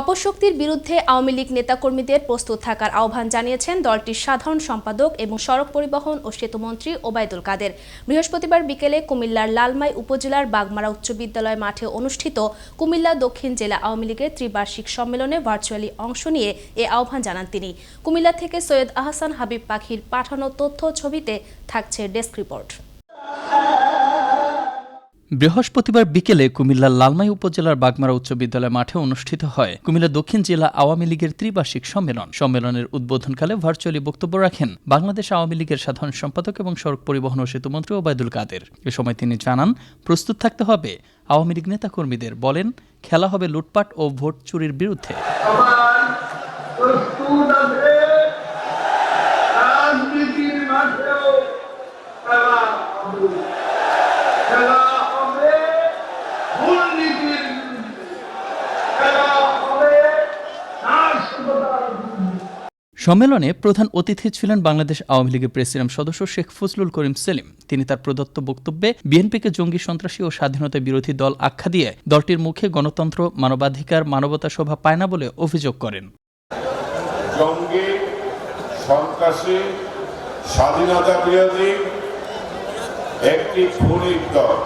অপশক্তির বিরুদ্ধে আওয়ামী লীগ নেতাকর্মীদের প্রস্তুত থাকার আহ্বান জানিয়েছেন দলটির সাধারণ সম্পাদক এবং সড়ক পরিবহন ও সেতুমন্ত্রী ওবায়দুল কাদের। বৃহস্পতিবার বিকেলে কুমিল্লার লালমাই উপজেলার বাগমারা উচ্চ বিদ্যালয় মাঠে অনুষ্ঠিত কুমিল্লা দক্ষিণ জেলা আওয়ামী লীগের ত্রিবার্ষিক সম্মেলনে ভার্চুয়ালি অংশ নিয়ে এ আহ্বান জানান তিনি। কুমিল্লা থেকে সৈয়দ আহসান হাবিব পাখির পাঠানো তথ্য ছবিতে থাকছে ডেস্ক রিপোর্ট। বৃহস্পতিবার বিকেলে কুমিল্লার লালমাই উপজেলার বাগমারা উচ্চ বিদ্যালয় মাঠে অনুষ্ঠিত হয়। কুমিল্লা দক্ষিণ জেলা আওয়ামী লীগের ত্রিবার্ষিক সম্মেলন। সম্মেলনের উদ্বোধনকালে ভার্চুয়ালি বক্তব্য রাখেন বাংলাদেশ আওয়ামী লীগের সাধারণ সম্পাদক এবং সড়ক পরিবহন ও সেতুমন্ত্রী ওবায়দুল কাদের। এ সময় তিনি জানান, প্রস্তুত থাকতে হবে। আওয়ামী লীগ নেতাকর্মীদের বলেন, খেলা হবে লুটপাট ও ভোট চুরির বিরুদ্ধে সবাই প্রস্তুত আছে রাজনীতির মাঠেও খেলা হবে খেলা হবে দুর্নীতির বিরুদ্ধে খেলা হবে নাশকতার বিরুদ্ধে সম্মেলনে প্রধান অতিথি ছিলেন বাংলাদেশ আওয়ামী লীগের প্রেসিডেন্ট সদস্য শেখ ফজলুল করিম সেলিম। তিনি তার প্রদত্ত বক্তব্যে বিএনপিকে জঙ্গি সন্ত্রাসী ও স্বাধীনতা বিরোধী দল আখ্যা দিয়ে দলটির মুখে গণতন্ত্র, মানবাধিকার, মানবতা শোভা পায় না বলে অভিযোগ করেন। জঙ্গি, সন্ত্রাসী, স্বাধীনতা বিরোধী একটি দল।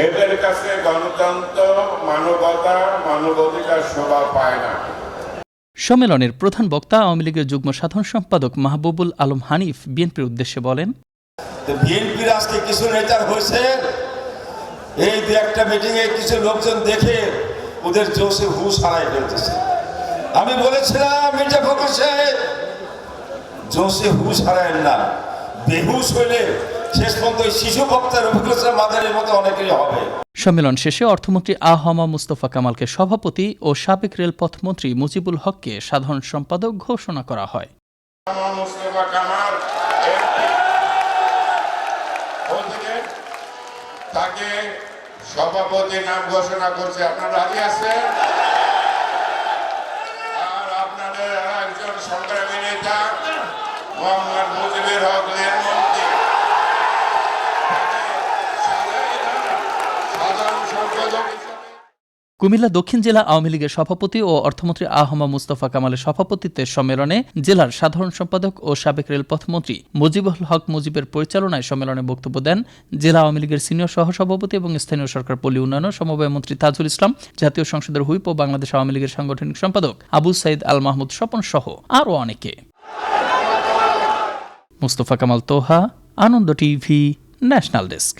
এদের কাছে গণতন্ত্র মানবতা মানবাধিকার শোভা পায় না। সম্মেলনের প্রধান বক্তা আওয়ামী লীগের যুগ্ম সাধারণ সম্পাদক মাহবুবুল আলম হানিফ বিএনপির উদ্দেশ্যে বলেন তো বিএনপির আজকে কিছু নেতার হয়েছে। এই দু একটা মিটিংয়ে কিছু লোকজন দেখে ওদের জোশে হুশ হারাই ফেলতেছে। আমি বলেছিলাম মির্জা ফখর সাহেব জোশে হুশ হারায় না। বেহুশ হইলে শেষ পর্যন্ত ওই শিশু বক্তার রফিকুল ইসলাম মাদারের মতো অনেকেরই হবে। সম্মেলন শেষে অর্থমন্ত্রী আহমা মুস্তফা কামালকে সভাপতি ও সাবেক রেলপথ মন্ত্রী মুজিবুল হককে সাধারণ সম্পাদক ঘোষণা করা হয়। মুস্তফা কামাল তাকে সভাপতি নাম ঘোষণা করছে। আপনারা রাজি আছেন? আর আপনাদের একজন সংগ্রামী নেতা মোহাম্মদ কুমিল্লা দক্ষিণ জেলা আওয়ামী লীগের সভাপতি ও অর্থমন্ত্রী আহমা মুস্তফা কামালের সভাপতিত্বের সম্মেলনে জেলার সাধারণ সম্পাদক ও সাবেক রেলপথমন্ত্রী মুজিবুল হক মুজিবের পরিচালনায় সম্মেলনে বক্তব্য দেন জেলা আওয়ামী লীগের সিনিয়র সহসভাপতি এবং স্থানীয় সরকার পল্লী উন্নয়ন সমবায় মন্ত্রী তাজুল ইসলাম, জাতীয় সংসদের হুইপ ও বাংলাদেশ আওয়ামী লীগের সাংগঠনিক সম্পাদক আবু সাইদ আল মাহমুদ স্বপন সহ আরও অনেকে। Mustafa Kamal Toha, Ananda TV, national desk.